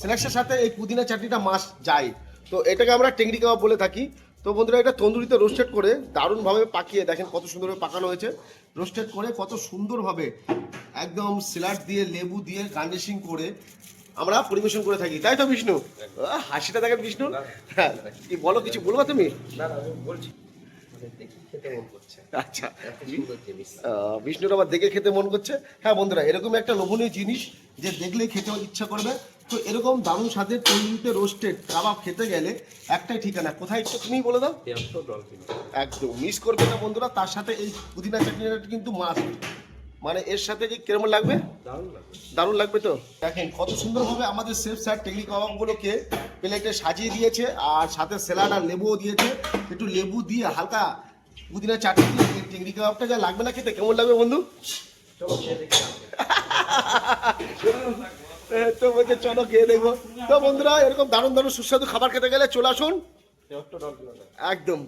স্ন্যাক্সের সাথে এই পুদিনা চাটনিটা মাস যায়। তো এটাকে আমরা টেংরি কাবাব বলে থাকি। তো বন্ধুরা এটা তন্দুরিতে রোস্টেড করে দারুণভাবে পাকিয়ে দেখেন কত সুন্দরভাবে পাকানো হয়েছে। রোস্টেড করে কত সুন্দরভাবে একদম স্যালাড দিয়ে লেবু দিয়ে গার্নিশিং করে আমরা পরিবেশন করে থাকি। তাই তো বিষ্ণু? হাসিটা দেখেন বিষ্ণু। হ্যাঁ কি বলো কিছু বলবা তুমি? না না বলছি মানে আচ্ছা। বিষ্ণুর আবার দেখে খেতে মন করছে। হ্যাঁ বন্ধুরা এরকম একটা লোভনীয় জিনিস যে দেখলেই খেতে ইচ্ছা করবে। তো এরকম দারুণ স্বাদের তন্দুরিতে রোস্টেড কাবাব খেতে গেলে একটাই ঠিকানা। কোথায় একটু তুমিই বলে দাও। একদম। মিস করবে না বন্ধুরা তার সাথে এই পুদিনা চাটনিটা কিন্তু মাস্ট মানে এর সাথে যে কীরকম লাগবে? দারুণ লাগবে। তো? দেখেন কত সুন্দর সুন্দরভাবে আমাদের সেফ স্যার টেকলি কাবাবগুলোকে প্লেটে সাজিয়ে দিয়েছে আর সাথে স্যালাড আর লেবুও দিয়েছে। একটু লেবু দিয়ে হালকা পুদিনা চাটনি দিয়ে টেকলি কাবাবটা যা লাগবে না খেতে কেমন লাগবে বন্ধু? চলো খেয়ে দেখি এ, তো বলছে চলো খেয়ে দেখব। তো বন্ধুরা এরকম দারুণ দারুণ সুস্বাদু খাবার খেতে গেলে চলে আসুন। একদম।